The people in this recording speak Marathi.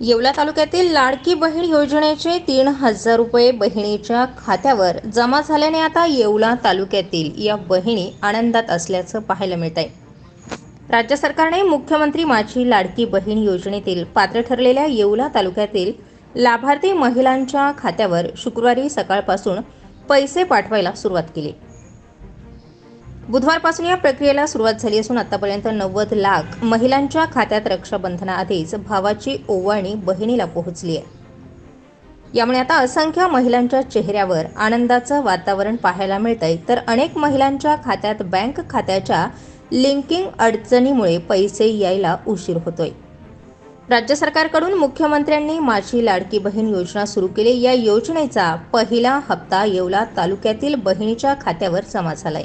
येवला तालुक्यातील लाडकी बहीण योजनेचे तीन हजार रुपये बहिणीच्या खात्यावर जमा झाल्याने आता येवला तालुक्यातील या बहिणी आनंदात असल्याचं पाहायला मिळत आहे राज्य सरकारने मुख्यमंत्री माझी लाडकी बहीण योजनेतील पात्र ठरलेल्या येवला तालुक्यातील लाभार्थी महिलांच्या खात्यावर शुक्रवारी सकाळपासून पैसे पाठवायला सुरुवात केली. बुधवारपासून या प्रक्रियेला सुरुवात झाली असून आतापर्यंत नव्वद लाख महिलांच्या खात्यात रक्षाबंधनाआधीच भावाची ओवाळणी बहिणीला पोहोचली आहे. यामुळे आता असंख्य महिलांच्या चेहऱ्यावर आनंदाचं वातावरण पाहायला मिळतंय. तर अनेक महिलांच्या खात्यात बँक खात्याच्या लिंकिंग अडचणीमुळे पैसे यायला उशीर होतोय. राज्य सरकारकडून मुख्यमंत्र्यांनी माझी लाडकी बहीण योजना सुरू केली. या योजनेचा पहिला हप्ता येवला तालुक्यातील बहिणीच्या खात्यावर जमा झालाय.